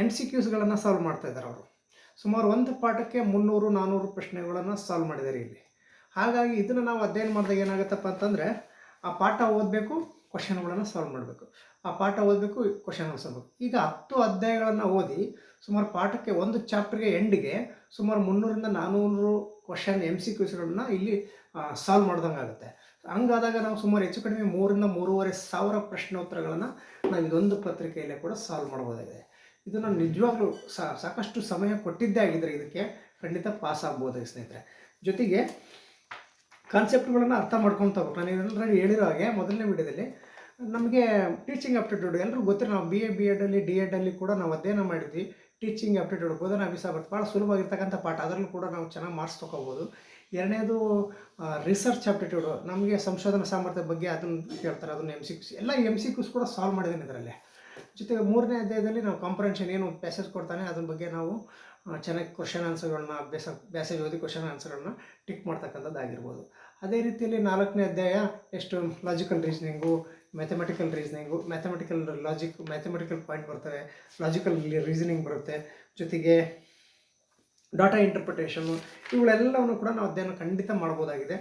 ಎಂ ಸಿ ಕ್ಯೂಸ್ಗಳನ್ನು ಸಾಲ್ವ್ ಮಾಡ್ತಾ ಇದ್ದಾರೆ ಅವರು. ಸುಮಾರು ಒಂದು ಪಾಠಕ್ಕೆ ಮುನ್ನೂರು ನಾನ್ನೂರು ಪ್ರಶ್ನೆಗಳನ್ನು ಸಾಲ್ವ್ ಮಾಡಿದ್ದಾರೆ ಇಲ್ಲಿ. ಹಾಗಾಗಿ ಇದನ್ನು ನಾವು ಅಧ್ಯಯನ ಮಾಡಿದಾಗ ಏನಾಗುತ್ತಪ್ಪ ಅಂತಂದರೆ, ಆ ಪಾಠ ಓದಬೇಕು ಕ್ವಶನ್ಗಳನ್ನು ಸಾಲ್ವ್ ಮಾಡಬೇಕು. ಆ ಪಾಠ ಓದಬೇಕು ಕ್ವಶನ್ ಮಾಡಬೇಕು. ಈಗ ಹತ್ತು ಅಧ್ಯಾಯಗಳನ್ನು ಓದಿ ಸುಮಾರು ಪಾಠಕ್ಕೆ ಒಂದು ಚಾಪ್ಟರ್ಗೆ ಎಂಡ್ಗೆ ಸುಮಾರು ಮುನ್ನೂರಿಂದ ನಾನ್ನೂರು ಕ್ವಶನ್ ಎಂ ಸಿ ಕ್ಯೂಸ್ಗಳನ್ನ ಇಲ್ಲಿ ಸಾಲ್ವ್ ಮಾಡ್ದಂಗೆ ಆಗುತ್ತೆ. ಹಂಗಾದಾಗ ನಾವು ಸುಮಾರು ಹೆಚ್ಚು ಕಡಿಮೆ ಮೂರಿಂದ ಮೂರುವರೆ ಸಾವಿರ ಪ್ರಶ್ನೋತ್ತರಗಳನ್ನು ನಾವು ಇದೊಂದು ಪತ್ರಿಕೆಯಲ್ಲೇ ಕೂಡ ಸಾಲ್ವ್ ಮಾಡ್ಬೋದಾಗಿದೆ. ಇದನ್ನು ನಿಜವಾಗ್ಲೂ ಸಾಕಷ್ಟು ಸಮಯ ಕೊಟ್ಟಿದ್ದೇ ಆಗಿದ್ರೆ ಇದಕ್ಕೆ ಖಂಡಿತ ಪಾಸ್ ಆಗ್ಬೋದಾಗಿ ಸ್ನೇಹಿತರೆ. ಜೊತೆಗೆ ಕಾನ್ಸೆಪ್ಟ್ಗಳನ್ನು ಅರ್ಥ ಮಾಡ್ಕೊತ ಹೋಗ್ಬೇಕು. ನಾನು ಹೇಳಿರೋ ಹಾಗೆ ಮೊದಲನೇ ವಿಡಿಯೋದಲ್ಲಿ ನಮಗೆ ಟೀಚಿಂಗ್ ಆಪ್ಟಿಟ್ಯೂಡ್ ಎಲ್ಲರೂ ಗೊತ್ತಿರೋ ನಾವು ಬಿ ಎ ಬಿ ಎಡಲ್ಲಿ ಡಿ ಎಡಲ್ಲಿ ಕೂಡ ನಾವು ಅಧ್ಯಯನ ಮಾಡಿದ್ವಿ. ಟೀಚಿಂಗ್ ಆಪ್ಟಿಟ್ಯೂಡ್ ಬೋಧನಾ ಅಭಿಸಾಬತ್ ಭಾಳ ಸುಲಭವಾಗಿರ್ತಕ್ಕಂಥ ಪಾಠ. ಅದರಲ್ಲೂ ಕೂಡ ನಾವು ಚೆನ್ನಾಗಿ ಮಾರ್ಕ್ಸ್ ತೊಗೋಬೋದು ಎರಡನೇದು ರಿಸರ್ಚ್ ಆಪ್ಟಿಟ್ಯೂಡು ನಮಗೆ ಸಂಶೋಧನಾ ಸಾಮರ್ಥ್ಯ ಬಗ್ಗೆ ಅದನ್ನು ಕೇಳ್ತಾರೆ, ಅದನ್ನು ಎಂ ಸಿ ಎಲ್ಲ ಎಂ ಸಿ ಕ್ಯೂಸ್ ಕೂಡ ಸಾಲ್ವ್ ಮಾಡಿದ್ದೀನಿ ಇದರಲ್ಲಿ. ಜೊತೆಗೆ ಮೂರನೇ ಅಧ್ಯಾಯದಲ್ಲಿ ನಾವು ಕಾಂಪ್ರನ್ಷನ್ ಏನು ಪ್ಯಾಸೇಜ್ ಕೊಡ್ತಾನೆ ಅದ್ರ ಬಗ್ಗೆ ನಾವು ಚೆನ್ನಾಗಿ ಕ್ವಶನ್ ಆನ್ಸರ್ಗಳನ್ನ ಅಭ್ಯಾಸ ಪ್ಯಾಸೇಜ್ ಓದಿ ಕ್ವಶನ್ ಆನ್ಸರ್ಗಳನ್ನ ಟಿಕ್ ಮಾಡ್ತಕ್ಕಂಥದ್ದು ಆಗಿರ್ಬೋದು ಅದೇ ರೀತಿಯಲ್ಲಿ ನಾಲ್ಕನೇ ಅಧ್ಯಾಯ ಎಷ್ಟು logical reasoning mathematical reasoning mathematical logic mathematical point ಬರ್ತವೆ ಲಾಜಿಕಲ್ ರೀಸನಿಂಗ್ ಬರುತ್ತೆ. ಜೊತೆಗೆ ಡಾಟಾ ಇಂಟರ್ಪ್ರಿಟೇಷನ್ನು ಇವುಗಳೆಲ್ಲವನ್ನು ಕೂಡ ನಾವು ಅಧ್ಯಯನ ಖಂಡಿತ ಮಾಡ್ಬೋದಾಗಿದೆ.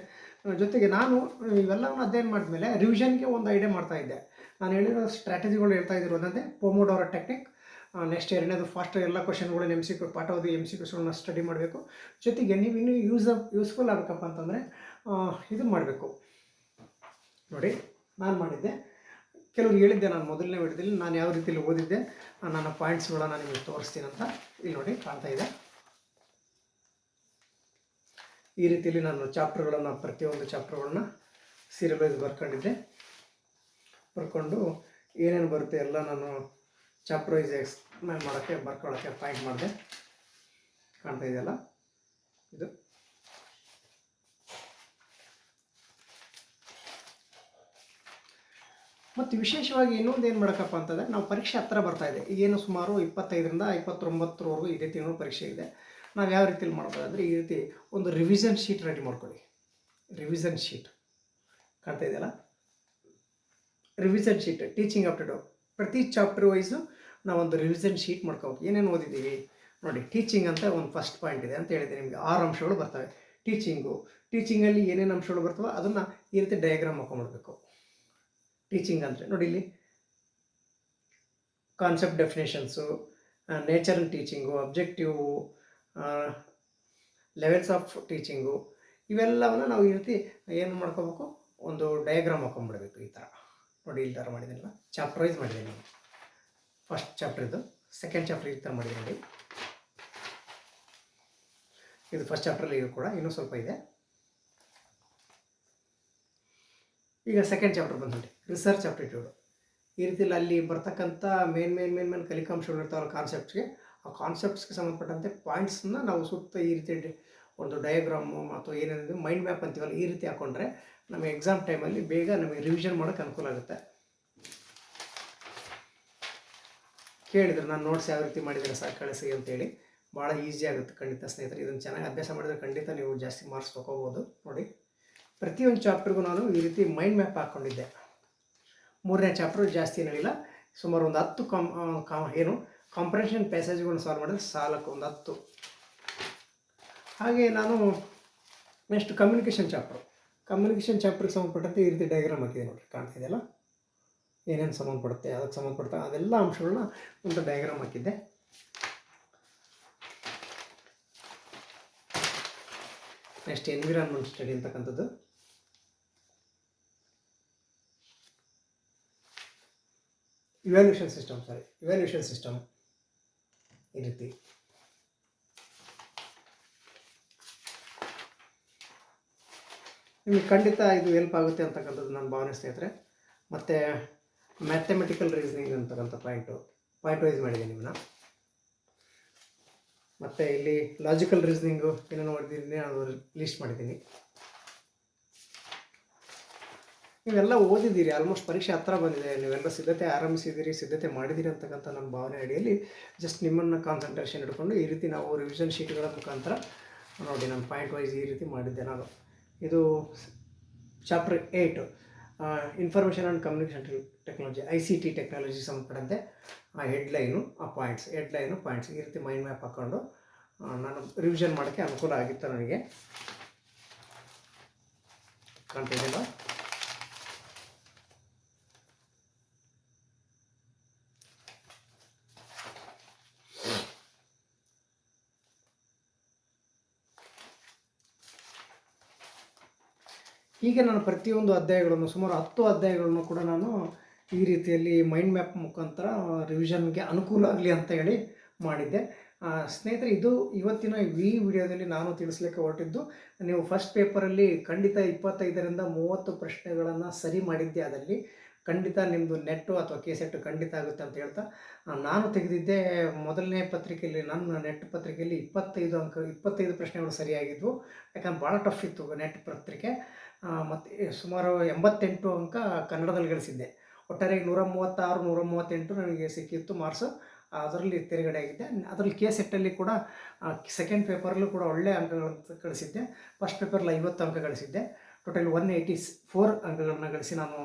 ಜೊತೆಗೆ ನಾನು ಇವೆಲ್ಲವನ್ನು ಅಧ್ಯಯನ ಮಾಡಿದ್ಮೇಲೆ ರಿವಿಷನ್ಗೆ ಒಂದು ಐಡಿಯಾ ಮಾಡ್ತಾ ಇದ್ದೆ. ನಾನು ಹೇಳಿರೋ ಸ್ಟ್ರಾಟಜಿಗಳು ಹೇಳ್ತಾ ಇದ್ರು ಒಂದಂತೆ ಪೋಮೋಡೋರ ಟೆಕ್ನಿಕ್ ನೆಕ್ಸ್ಟ್ ಎರಡನೇದು ಫಾಸ್ಟ್ ಎಲ್ಲ ಕ್ವಶನ್ಗಳು ಎಂ ಸಿ ಪಾಠ ಓದಿ ಎಂ ಸಿ ಕ್ಯೂಸ್ಗಳನ್ನ ಸ್ಟಡಿ ಮಾಡಬೇಕು. ಜೊತೆಗೆ ನೀವು ಇನ್ನೂ ಯೂಸ್ ಯೂಸ್ಫುಲ್ ಆಗಬೇಕಪ್ಪ ಅಂತಂದರೆ ಇದು ಮಾಡಬೇಕು. ನೋಡಿ. ನಾನು ಮಾಡಿದ್ದೆ. ಕೆಲವ್ರು ಹೇಳಿದ್ದೆ, ನಾನು ಮೊದಲನೇ ವಿಡಿಯೋದಲ್ಲಿ ನಾನು ಯಾವ ರೀತಿಯಲ್ಲಿ ಓದಿದ್ದೆ ನನ್ನ ಪಾಯಿಂಟ್ಸ್ಗಳನ್ನ ನಿಮಗೆ ತೋರಿಸ್ತೀನಿ ಅಂತ ಇಲ್ಲಿ ನೋಡಿ ಕಾಣ್ತಾ ಇದೆ. ಈ ರೀತಿಯಲ್ಲಿ ನಾನು ಚಾಪ್ಟರ್ಗಳನ್ನು, ಪ್ರತಿಯೊಂದು ಚಾಪ್ಟರ್ಗಳನ್ನ ಸೀರಿಯಲ್ ವೈಸ್ ಬರ್ಕೊಂಡಿದ್ದೆ. ಬರ್ಕೊಂಡು ಏನೇನು ಬರುತ್ತೆ ಎಲ್ಲ ನಾನು ಚಾಪ್ಟರ್ ವೈಸ್ ಎಕ್ಸ್ಪ್ಲೈನ್ ಮಾಡೋಕ್ಕೆ, ಬರ್ಕೊಳ್ಳೋಕ್ಕೆ ಪಾಯಿಂಟ್ ಮಾಡಿದೆ. ಕಾಣ್ತಾ ಇದೆಯಲ್ಲ? ಇದು. ಮತ್ತು ವಿಶೇಷವಾಗಿ ಇನ್ನೊಂದು ಏನು ಮಾಡೋಕ್ಕಪ್ಪ ಅಂತಂದರೆ, ನಾವು ಪರೀಕ್ಷೆ ಹತ್ತಿರ ಬರ್ತಾ ಇದೆ. ಈಗೇನು ಸುಮಾರು ಇಪ್ಪತ್ತೈದರಿಂದ ಇಪ್ಪತ್ತೊಂಬತ್ತರವರೆಗೂ ಇದೇ ತಿಂಗಳು ಪರೀಕ್ಷೆ ಇದೆ. ನಾವು ಯಾವ ರೀತಿಯಲ್ಲಿ ಮಾಡ್ಬೋದು ಅಂದರೆ, ಈ ರೀತಿ ಒಂದು ರಿವಿಷನ್ ಶೀಟ್ ರೆಡಿ ಮಾಡ್ಕೊಳ್ಳಿ. ರಿವಿಷನ್ ಶೀಟ್ ಕಾಣ್ತಾ ಇದೆಯಲ್ಲ? ರಿವಿಷನ್ ಶೀಟ್ ಟೀಚಿಂಗ್ ಅಪ್ಡೇಟು ಪ್ರತಿ ಚಾಪ್ಟರ್ ವೈಸು ನಾವೊಂದು ರಿವಿಷನ್ ಶೀಟ್ ಮಾಡ್ಕೋಬೇಕು. ಏನೇನು ಓದಿದ್ದೀವಿ? ನೋಡಿ ಟೀಚಿಂಗ್ ಅಂತ ಒಂದು ಫಸ್ಟ್ ಪಾಯಿಂಟ್ ಇದೆ ಅಂತ ಹೇಳಿದೆ ನಿಮಗೆ. ಆರು ಅಂಶಗಳು ಬರ್ತವೆ. ಟೀಚಿಂಗು ಟೀಚಿಂಗಲ್ಲಿ ಏನೇನು ಅಂಶಗಳು ಬರ್ತವೆ ಅದನ್ನು ಈ ರೀತಿ ಡಯಾಗ್ರಾಮ್ ಹಾಕೊಂಡ್ಬಿಡ್ಬೇಕು. ಟೀಚಿಂಗ್ ಅಂದರೆ ನೋಡಿ ಇಲ್ಲಿ concept definitions natural teaching objective levels of teaching ಇವೆಲ್ಲವನ್ನು ನಾವು ಈ ರೀತಿ ಏನು ಮಾಡ್ಕೋಬೇಕು? ಒಂದು ಡಯಾಗ್ರಾಮ್ ಹಾಕೊಂಡ್ಬಿಡ್ಬೇಕು ಈ ಥರ ನೋಡಿ ಇಲ್ಲಿ ಥರ ಮಾಡಿದ್ದೀನಲ್ಲ ಚಾಪ್ಟರ್ ವೈಸ್ ಮಾಡಿದ್ದೀನಿ ನಾನು ಫಸ್ಟ್ ಚಾಪ್ಟರ್ದು ಸೆಕೆಂಡ್ ಚಾಪ್ಟರ್ ಈ ಥರ ಮಾಡಿದ್ದೀನಿ ಇದು ಫಸ್ಟ್ ಚಾಪ್ಟ್ರಲ್ಲಿ ಇದು ಕೂಡ ಇನ್ನೂ ಸ್ವಲ್ಪ ಇದೆ. ಈಗ ಸೆಕೆಂಡ್ ಚಾಪ್ಟರ್ ಬಂದ್ಬಿಟ್ಟು ರಿಸರ್ಚ್ ಆಪ್ಟಿಟ್ಯೂಡ್ ಈ ರೀತಿಯಲ್ಲಿ ಅಲ್ಲಿ ಬರ್ತಕ್ಕಂಥ ಮೇನ್ ಮೇನ್ ಮೇನ್ ಮೇನ್ ಕಲಿಕಾಂಶಗಳು ಇರ್ತಾವಲ್ಲ ಕಾನ್ಸೆಪ್ಟ್ಸ್ಗೆ ಆ ಕಾನ್ಸೆಪ್ಟ್ಸ್ಗೆ ಸಂಬಂಧಪಟ್ಟಂತೆ ಪಾಯಿಂಟ್ಸನ್ನ ನಾವು ಸುತ್ತ ಈ ರೀತಿ ಒಂದು ಡಯಾಗ್ರಾಮು ಅಥವಾ ಏನೇನಿದೆ ಮೈಂಡ್ ಮ್ಯಾಪ್ ಅಂತೀವಲ್ಲ, ಈ ರೀತಿ ಹಾಕೊಂಡ್ರೆ ನಮಗೆ ಎಕ್ಸಾಮ್ ಟೈಮಲ್ಲಿ ಬೇಗ ನಮಗೆ ರಿವಿಷನ್ ಮಾಡೋಕ್ಕೆ ಅನುಕೂಲ ಆಗುತ್ತೆ. ಕೇಳಿದ್ರೆ ನಾನು ನೋಟ್ಸ್ ಯಾವ ರೀತಿ ಮಾಡಿದರೆ ಸರ್, ಕಳಿಸಿ ಅಂತೇಳಿ ಭಾಳ ಈಸಿ ಆಗುತ್ತೆ ಖಂಡಿತ ಸ್ನೇಹಿತರೆ. ಇದನ್ನು ಚೆನ್ನಾಗಿ ಅಭ್ಯಾಸ ಮಾಡಿದರೆ ಖಂಡಿತ ನೀವು ಜಾಸ್ತಿ ಮಾರ್ಕ್ಸ್ ತೊಗೋಬೋದು ನೋಡಿ. ಪ್ರತಿಯೊಂದು ಚಾಪ್ಟರ್ಗೂ ನಾನು ಈ ರೀತಿ ಮೈಂಡ್ ಮ್ಯಾಪ್ ಹಾಕ್ಕೊಂಡಿದ್ದೆ ಮೂರನೇ ಚಾಪ್ಟರ್ ಜಾಸ್ತಿ ಏನಿಲ್ಲ ಸುಮಾರು ಒಂದು ಹತ್ತು ಕಾಮ್ ಕಾ- ಏನು ಕಾಂಪ್ರೆಷನ್ ಪ್ಯಾಸೇಜ್ಗಳನ್ನ ಸಾಲ್ವ್ ಮಾಡಿದ್ರೆ ಸಾಲಕ್ಕೆ ಒಂದು ಹತ್ತು. ಹಾಗೆ ನಾನು ನೆಕ್ಸ್ಟ್ ಕಮ್ಯುನಿಕೇಷನ್ ಚಾಪ್ಟರ್ ಕಮ್ಯುನಿಕೇಷನ್ ಚಾಪ್ಟರ್ಗೆ ಸಂಬಂಧಪಟ್ಟಂತೆ ಈ ರೀತಿ ಡಯಾಗ್ರಾಮ್ ಹಾಕಿದೆ ನೋಡಿರಿ, ಕಾಣ್ತಾ ಇದೆಯಲ್ಲ? ಏನೇನು ಸಂಬಂಧಪಡುತ್ತೆ, ಅದಕ್ಕೆ ಸಂಬಂಧಪಟ್ಟ ಅದೆಲ್ಲ ಅಂಶಗಳನ್ನ ಒಂದು ಡಯಾಗ್ರಾಮ್ ಹಾಕಿದ್ದೆ. ನೆಕ್ಸ್ಟ್ ಎನ್ವಿರಾನ್ಮೆಂಟ್ ಸ್ಟಡಿ ಅಂತಕ್ಕಂಥದ್ದು. Evaluation system sorry evaluation system ಈ ರೀತಿ ನಿಮಗೆ ಖಂಡಿತ ಇದು ಹೆಲ್ಪ್ ಆಗುತ್ತೆ ಅಂತಕ್ಕಂಥದ್ದು ನಾನು ಭಾವನಿಸ್ತಾ ಇದ್ದರೆ ಮತ್ತು ಮ್ಯಾಥಮೆಟಿಕಲ್ ರೀಸನಿಂಗ್ ಅಂತಕ್ಕಂಥ ಪಾಯಿಂಟು ಪಾಯಿಂಟ್ ವೈಸ್ ಮಾಡಿದ್ದೀನಿ ನಿಮ್ಮನ್ನ. ಮತ್ತು ಇಲ್ಲಿ ಲಾಜಿಕಲ್ ರೀಸನಿಂಗು ಏನೇನು ಮಾಡಿದ್ದೀನಿ ಅದು ಲಿಸ್ಟ್ ಮಾಡಿದ್ದೀನಿ. ನೀವೆಲ್ಲ ಓದಿದ್ದೀರಿ ಆಲ್ಮೋಸ್ಟ್ ಪರೀಕ್ಷೆ ಹತ್ರ ಬಂದಿದೆ, ನೀವೆಲ್ಲ ಸಿದ್ಧತೆ ಆರಂಭಿಸಿದ್ದೀರಿ, ಸಿದ್ಧತೆ ಮಾಡಿದ್ದೀರಿ ಅಂತಕ್ಕಂಥ ನನ್ನ ಭಾವನೆ ಅಡಿಯಲ್ಲಿ ಜಸ್ಟ್ ನಿಮ್ಮನ್ನು ಕಾನ್ಸಂಟ್ರೇಷನ್ ಇಟ್ಕೊಂಡು ಈ ರೀತಿ ನಾವು ರಿವಿಷನ್ ಶೀಟ್ಗಳ ಮುಖಾಂತರ ನೋಡಿ ನಾನು ಪಾಯಿಂಟ್ ವೈಸ್ ಈ ರೀತಿ ಮಾಡಿದ್ದೆ ನಾನು. ಇದು chapter eight information and communication technology I C T technology ಸಂಬಂಧಪಟ್ಟಂತೆ ಆ ಹೆಡ್ಲೈನು ಆ ಪಾಯಿಂಟ್ಸ್ ಹೆಡ್ಲೈನು ಪಾಯಿಂಟ್ಸ್ ಈ ರೀತಿ ಮೈಂಡ್ ಮ್ಯಾಪ್ ಹಾಕ್ಕೊಂಡು ನಾನು ರಿವಿಷನ್ ಮಾಡೋಕ್ಕೆ ಅನುಕೂಲ ಆಗಿತ್ತು ನನಗೆ. ಕಾಣ್ತಿದ್ದಿಲ್ಲ ಹೀಗೆ ನಾನು ಪ್ರತಿಯೊಂದು ಅಧ್ಯಾಯಗಳನ್ನು ಸುಮಾರು ಹತ್ತು ಅಧ್ಯಾಯಗಳನ್ನು ಕೂಡ ನಾನು ಈ ರೀತಿಯಲ್ಲಿ ಮೈಂಡ್ ಮ್ಯಾಪ್ ಮುಖಾಂತರ ರಿವಿಷನ್ಗೆ ಅನುಕೂಲ ಆಗಲಿ ಅಂತ ಹೇಳಿ ಮಾಡಿದ್ದೆ. ಸ್ನೇಹಿತರೆ, ಇದು ಇವತ್ತಿನ ಈ ವಿಡಿಯೋದಲ್ಲಿ ನಾನು ತಿಳಿಸ್ಲಿಕ್ಕೆ ಹೊರಟಿದ್ದು, ನೀವು ಫಸ್ಟ್ ಪೇಪರಲ್ಲಿ ಖಂಡಿತ ಇಪ್ಪತ್ತೈದರಿಂದ ಮೂವತ್ತು ಪ್ರಶ್ನೆಗಳನ್ನು ಸರಿ ಮಾಡಿದ್ದೆ ಅದರಲ್ಲಿ. ಖಂಡಿತ ನಿಮ್ಮದು ನೆಟ್ಟು ಅಥವಾ ಕೇಸೆಟ್ಟು ಖಂಡಿತ ಆಗುತ್ತೆ ಅಂತ ಹೇಳ್ತಾ ನಾನು ತೆಗೆದಿದ್ದೆ ಮೊದಲನೇ ಪತ್ರಿಕೆಯಲ್ಲಿ, ನನ್ನ ನೆಟ್ ಪತ್ರಿಕೆಯಲ್ಲಿ ಇಪ್ಪತ್ತೈದು ಅಂಕ, ಇಪ್ಪತ್ತೈದು ಪ್ರಶ್ನೆಗಳು ಸರಿಯಾಗಿದ್ವು. ಯಾಕಂದ್ರೆ ಭಾಳ ಟಫ್ ಇತ್ತು ನೆಟ್ ಪತ್ರಿಕೆ. ಮತ್ತು ಸುಮಾರು ಎಂಬತ್ತೆಂಟು ಅಂಕ ಕನ್ನಡದಲ್ಲಿ ಗಳಿಸಿದ್ದೆ. ಒಟ್ಟಾರೆ ನೂರ ಮೂವತ್ತಾರು ನೂರ ಮೂವತ್ತೆಂಟು ನನಗೆ ಸಿಕ್ಕಿತ್ತು ಮಾರ್ಕ್ಸು. ಅದರಲ್ಲಿ ತೆರೆಗಡೆ ಆಗಿದ್ದೆ. ಅದರಲ್ಲಿ ಕೆ ಸೆಟ್ಟಲ್ಲಿ ಕೂಡ ಸೆಕೆಂಡ್ ಪೇಪರಲ್ಲೂ ಕೂಡ ಒಳ್ಳೆ ಅಂಕಗಳನ್ನು ಗಳಿಸಿದ್ದೆ. ಫಸ್ಟ್ ಪೇಪರಲ್ಲಿ ಐವತ್ತು ಅಂಕ ಗಳಿಸಿದ್ದೆ. ಟೋಟಲ್ ಒನ್ ಏಯ್ಟಿ ಫೋರ್ ಅಂಕಗಳನ್ನು ಗಳಿಸಿ ನಾನು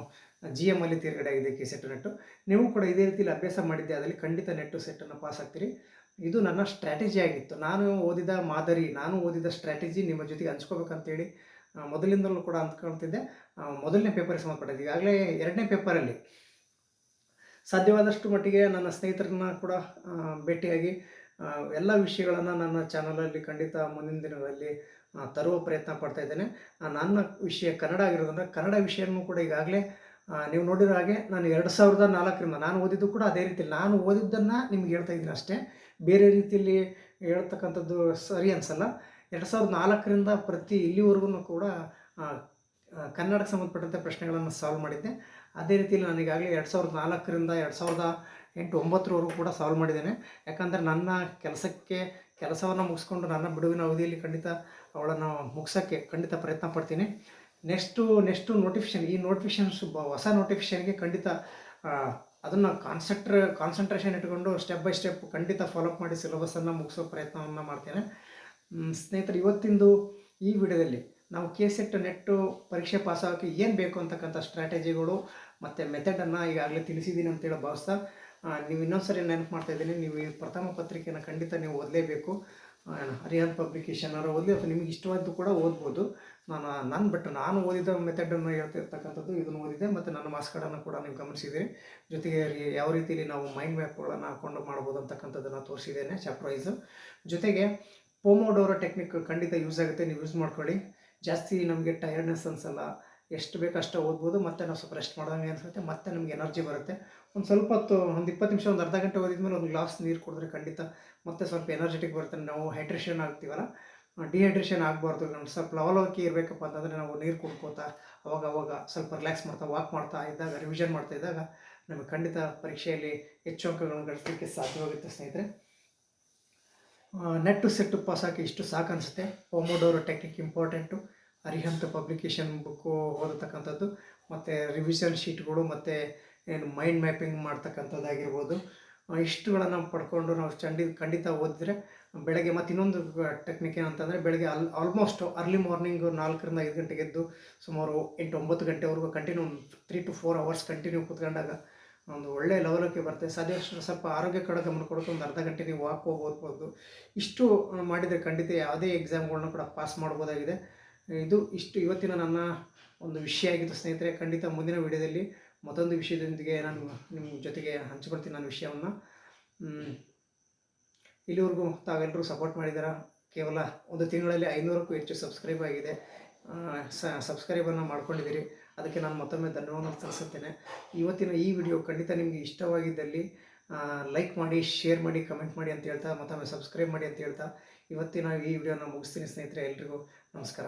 ಜಿ ಎಂ ಅಲ್ಲಿ ತೇರ್ಗಡೆ ಆಗಿದೆ ಕೆ ಸೆಟ್ ನೆಟ್ಟು. ನೀವು ಕೂಡ ಇದೇ ರೀತಿಯಲ್ಲಿ ಅಭ್ಯಾಸ ಮಾಡಿದ್ದೆ. ಅದರಲ್ಲಿ ಖಂಡಿತ ನೆಟ್ಟು ಸೆಟ್ಟನ್ನು ಪಾಸ್ ಆಗ್ತೀರಿ. ಇದು ನನ್ನ ಸ್ಟ್ರಾಟಜಿ ಆಗಿತ್ತು. ನಾನು ಓದಿದ ಮಾದರಿ, ನಾನು ಓದಿದ ಸ್ಟ್ರಾಟಜಿ ನಿಮ್ಮ ಜೊತೆಗೆ ಹಂಚ್ಕೋಬೇಕಂತೇಳಿ ಮೊದಲಿಂದಲೂ ಕೂಡ ಅಂದ್ಕೊಳ್ತಿದ್ದೆ ಮೊದಲನೇ ಪೇಪರ್ಗೆ ಸಂಬಂಧಪಟ್ಟಿದ್ದು. ಈಗಾಗಲೇ ಎರಡನೇ ಪೇಪರಲ್ಲಿ ಸಾಧ್ಯವಾದಷ್ಟು ಮಟ್ಟಿಗೆ ನನ್ನ ಸ್ನೇಹಿತರನ್ನ ಕೂಡ ಭೇಟಿಯಾಗಿ ಎಲ್ಲ ವಿಷಯಗಳನ್ನು ನನ್ನ ಚಾನಲಲ್ಲಿ ಖಂಡಿತ ಮುಂದಿನ ದಿನಗಳಲ್ಲಿ ತರುವ ಪ್ರಯತ್ನ ಪಡ್ತಾ ಇದ್ದೇನೆ. ನನ್ನ ವಿಷಯ ಕನ್ನಡ ಆಗಿರೋದ್ರಿಂದ ಕನ್ನಡ ವಿಷಯನೂ ಕೂಡ ಈಗಾಗಲೇ ನೀವು ನೋಡಿರೋ ಹಾಗೆ ನಾನು ಎರಡು ಸಾವಿರದ ನಾಲ್ಕರಿಂದ ನಾನು ಓದಿದ್ದು ಕೂಡ ಅದೇ ರೀತಿ ನಾನು ಓದಿದ್ದನ್ನು ನಿಮ್ಗೆ ಹೇಳ್ತಾ ಇದ್ದೀನಿ ಅಷ್ಟೇ. ಬೇರೆ ರೀತಿಯಲ್ಲಿ ಹೇಳ್ತಕ್ಕಂಥದ್ದು ಸರಿ ಅನಿಸಲ್ಲ. ಎರಡು ಸಾವಿರದ ನಾಲ್ಕರಿಂದ ಪ್ರತಿ ಇಲ್ಲಿವರೆಗೂ ಕೂಡ ಕನ್ನಡಕ್ಕೆ ಸಂಬಂಧಪಟ್ಟಂತೆ ಪ್ರಶ್ನೆಗಳನ್ನು ಸಾಲ್ವ್ ಮಾಡಿದ್ದೆ. ಅದೇ ರೀತಿಯಲ್ಲಿ ನನಗಾಗಲೇ ಎರಡು ಸಾವಿರದ ನಾಲ್ಕರಿಂದ ಎರಡು ಸಾವಿರದ ಎಂಟು ಒಂಬತ್ತರವರೆಗೂ ಕೂಡ ಸಾಲ್ವ್ ಮಾಡಿದ್ದೇನೆ. ಯಾಕಂದರೆ ನನ್ನ ಕೆಲಸಕ್ಕೆ, ಕೆಲಸವನ್ನು ಮುಗಿಸ್ಕೊಂಡು ನನ್ನ ಬಿಡುವಿನ ಅವಧಿಯಲ್ಲಿ ಖಂಡಿತ ಅವಳನ್ನು ಮುಗಿಸೋಕ್ಕೆ ಖಂಡಿತ ಪ್ರಯತ್ನ ಪಡ್ತೀನಿ. ನೆಕ್ಸ್ಟು ನೆಕ್ಸ್ಟು ನೋಟಿಫಿಕೇಷನ್ ಈ ನೋಟಿಫಿಕೇಷನ್ಸ್ ಹೊಸ ನೋಟಿಫಿಕೇಷನ್ಗೆ ಖಂಡಿತ ಅದನ್ನು ಕಾನ್ಸಂಟ್ರ ಕಾನ್ಸಂಟ್ರೇಷನ್ ಇಟ್ಕೊಂಡು ಸ್ಟೆಪ್ ಬೈ ಸ್ಟೆಪ್ ಖಂಡಿತ ಫಾಲೋಅಪ್ ಮಾಡಿ ಸಿಲೆಬಸ್ಸನ್ನು ಮುಗಿಸೋ ಪ್ರಯತ್ನವನ್ನು ಮಾಡ್ತೇನೆ. ಸ್ನೇಹಿತರೆ, ಇವತ್ತಿಂದು ಈ ವಿಡಿಯೋದಲ್ಲಿ ನಾವು ಕೆ ಸೆಟ್ ನೆಟ್ಟು ಪರೀಕ್ಷೆ ಪಾಸ್ ಆಗೋಕ್ಕೆ ಏನು ಬೇಕು ಅಂತಕ್ಕಂಥ ಸ್ಟ್ರಾಟಜಿಗಳು ಮತ್ತು ಮೆಥಡನ್ನು ಈಗಾಗಲೇ ತಿಳಿಸಿದ್ದೀನಿ ಅಂತೇಳಿ ಭಾವಿಸ್ತಾ ನೀವು ನೀವು ಇನ್ನೊಂದ್ಸರಿ ನೆನಪು ಮಾಡ್ತಾ ಇದ್ದೀನಿ, ನೀವು ಈ ಪ್ರಥಮ ಪತ್ರಿಕೆಯನ್ನು ಖಂಡಿತ ನೀವು ಓದಲೇಬೇಕು. ಹರಿಹನ್ ಪಬ್ಲಿಕೇಶನ್ ಅವರು ಓದಲಿ ಅಥವಾ ನಿಮಗೆ ಇಷ್ಟವಾದ್ದು ಕೂಡ ಓದ್ಬೋದು. ನಾನು ನನ್ನ ಬಟ್ ನಾನು ಓದಿದ ಮೆಥಡನ್ನು ಹೇಳ್ತಿರ್ತಕ್ಕಂಥದ್ದು ಇದನ್ನು ಓದಿದೆ ಮತ್ತು ನನ್ನ ಮಾಸ್ಕಡನ್ನು ಕೂಡ ನೀವು ಗಮನಿಸಿದ್ದೀರಿ. ಜೊತೆಗೆ ಯಾವ ರೀತಿಯಲ್ಲಿ ನಾವು ಮೈಂಡ್ ಮ್ಯಾಪ್ಗಳನ್ನು ಹಾಕೊಂಡು ಮಾಡ್ಬೋದು ಅಂತಕ್ಕಂಥದ್ದನ್ನು ತೋರಿಸಿದ್ದೇನೆ ಚಾಪ್ಟರ್ ವೈಸು ಜೊತೆಗೆ ಪೋಮೋಡೋರೋ ಟೆಕ್ನಿಕ್ ಖಂಡಿತ ಯೂಸ್ ಆಗುತ್ತೆ, ನೀವು ಯೂಸ್ ಮಾಡ್ಕೊಳ್ಳಿ. ಜಾಸ್ತಿ ನಮಗೆ ಟಯರ್ಡ್ನೆಸ್ ಅನಿಸಲ್ಲ. ಎಷ್ಟು ಬೇಕು ಅಷ್ಟು ಓದ್ಬೋದು, ಮತ್ತೆ ನಾವು ಸ್ವಲ್ಪ ರೆಸ್ಟ್ ಮಾಡಿದಂಗೆ ಅನ್ಸುತ್ತೆ, ಮತ್ತೆ ನಮಗೆ ಎನರ್ಜಿ ಬರುತ್ತೆ. ಒಂದು ಸ್ವಲ್ಪ ಹೊತ್ತು, ಒಂದು ಇಪ್ಪತ್ತು ನಿಮಿಷ, ಒಂದು ಅರ್ಧ ಗಂಟೆ ಓದಿದ್ಮೇಲೆ ಒಂದು ಗ್ಲಾಸ್ ನೀರು ಕುಡಿದ್ರೆ ಖಂಡಿತ ಮತ್ತೆ ಸ್ವಲ್ಪ ಎನರ್ಜೆಟಿಕ್ ಬರುತ್ತೆ. ನಾವು ಹೈಡ್ರೇಷನ್ ಆಗ್ತೀವಲ್ಲ ಡಿಹೈಡ್ರೇಷನ್ ಆಗಬಾರ್ದು. ನಮ್ಮ ಸ್ವಲ್ಪ ಲವಲವಿಕೆ ಇರಬೇಕಪ್ಪ ಅಂತಂದರೆ ನಾವು ನೀರು ಕುಡ್ಕೋತಾ, ಅವಾಗ ಅವಾಗ ಸ್ವಲ್ಪ ರಿಲ್ಯಾಕ್ಸ್ ಮಾಡ್ತಾ ವಾಕ್ ಮಾಡ್ತಾ ಇದ್ದಾಗ ರಿವಿಷನ್ ಮಾಡ್ತಾ ಇದ್ದಾಗ ನಮಗೆ ಖಂಡಿತ ಪರೀಕ್ಷೆಯಲ್ಲಿ ಹೆಚ್ಚು ಅಂಕಗಳನ್ನು ಗಳಿಸಲಿಕ್ಕೆ ಸಾಧ್ಯವಾಗುತ್ತೆ ಸ್ನೇಹಿತರೆ. ನೆಟ್ಟು ಪಾಸ್ ಹಾಕಿ ಇಷ್ಟು ಸಾಕು ಅನಿಸುತ್ತೆ Pomodoro technique important Arihant publication book ಓದತಕ್ಕಂಥದ್ದು, ಮತ್ತು ರಿವಿಷನ್ ಶೀಟ್ಗಳು ಮತ್ತು ಏನು ಮೈಂಡ್ ಮ್ಯಾಪಿಂಗ್ ಮಾಡ್ತಕ್ಕಂಥದ್ದಾಗಿರ್ಬೋದು. ಇಷ್ಟುಗಳನ್ನು ಪಡ್ಕೊಂಡು ನಾವು ಚಂಡಿ, ಖಂಡಿತ ಓದಿದ್ರೆ ಬೆಳಗ್ಗೆ ಮತ್ತು ಇನ್ನೊಂದು ಟೆಕ್ನಿಕ್ ಏನಂತಂದರೆ ಬೆಳಗ್ಗೆ ಅಲ್ ಆಲ್ಮೋಸ್ಟ್ ಅರ್ಲಿ ಮಾರ್ನಿಂಗ್ ನಾಲ್ಕರಿಂದ ಐದು ಗಂಟೆಗೆ ಎದ್ದು ಸುಮಾರು ಎಂಟು ಒಂಬತ್ತು ಗಂಟೆವರೆಗೂ continue three to four hours continue ಕೂತ್ಕೊಂಡಾಗ ಒಂದು ಒಳ್ಳೆ ಲೆವೆಲಕ್ಕೆ ಬರುತ್ತೆ. ಸಾಧ್ಯಷ್ಟು ಸ್ವಲ್ಪ ಆರೋಗ್ಯ ಕಡೆ ಗಮನ ಕೊಡೋಕೆ ಒಂದು ಅರ್ಧ ಗಂಟೆ ನೀವು ವಾಕ್ ಹೋಗಿ ಇಷ್ಟು ಮಾಡಿದರೆ ಖಂಡಿತ ಯಾವುದೇ ಎಕ್ಸಾಮ್ಗಳನ್ನ ಕೂಡ ಪಾಸ್ ಮಾಡ್ಬೋದಾಗಿದೆ. ಇದು ಇಷ್ಟು ಇವತ್ತಿನ ನನ್ನ ಒಂದು ವಿಷಯ ಆಗಿತ್ತು ಸ್ನೇಹಿತರೆ, ಖಂಡಿತ ಮುಂದಿನ ವಿಡಿಯೋದಲ್ಲಿ ಮತ್ತೊಂದು ವಿಷಯದೊಂದಿಗೆ ನಾನು ನಿಮ್ಮ ಜೊತೆಗೆ ಹಂಚ್ಕೊಳ್ತೀನಿ ನನ್ನ ವಿಷಯವನ್ನು. ಇಲ್ಲಿವರೆಗೂ ತಾವೆಲ್ಲರೂ ಸಪೋರ್ಟ್ ಮಾಡಿದ್ದೀರಾ? ಕೇವಲ ಒಂದು ತಿಂಗಳಲ್ಲಿ ಐನೂರಕ್ಕೂ ಹೆಚ್ಚು ಸಬ್ಸ್ಕ್ರೈಬ್ ಆಗಿದೆ. ಸಬ್ಸ್ಕ್ರೈಬನ್ನು ಮಾಡ್ಕೊಂಡಿದ್ದೀರಿ. ಅದಕ್ಕೆ ನಾನು ಮತ್ತೊಮ್ಮೆ ಧನ್ಯವಾದ ತಿಳಿಸುತ್ತೇನೆ ಇವತ್ತಿನ ಈ ವಿಡಿಯೋ ಖಂಡಿತ ನಿಮಗೆ ಇಷ್ಟವಾಗಿದ್ದಲ್ಲಿ ಲೈಕ್ ಮಾಡಿ ಶೇರ್ ಮಾಡಿ ಕಮೆಂಟ್ ಮಾಡಿ ಅಂತ ಹೇಳ್ತಾ ಮತ್ತೊಮ್ಮೆ ಸಬ್ಸ್ಕ್ರೈಬ್ ಮಾಡಿ ಅಂತ ಹೇಳ್ತಾ, ಇವತ್ತಿನ ಈ ವಿಡಿಯೋನ ಮುಗಿಸ್ತೀನಿ ಸ್ನೇಹಿತರೆ ಎಲ್ರಿಗೂ ನಮಸ್ಕಾರ.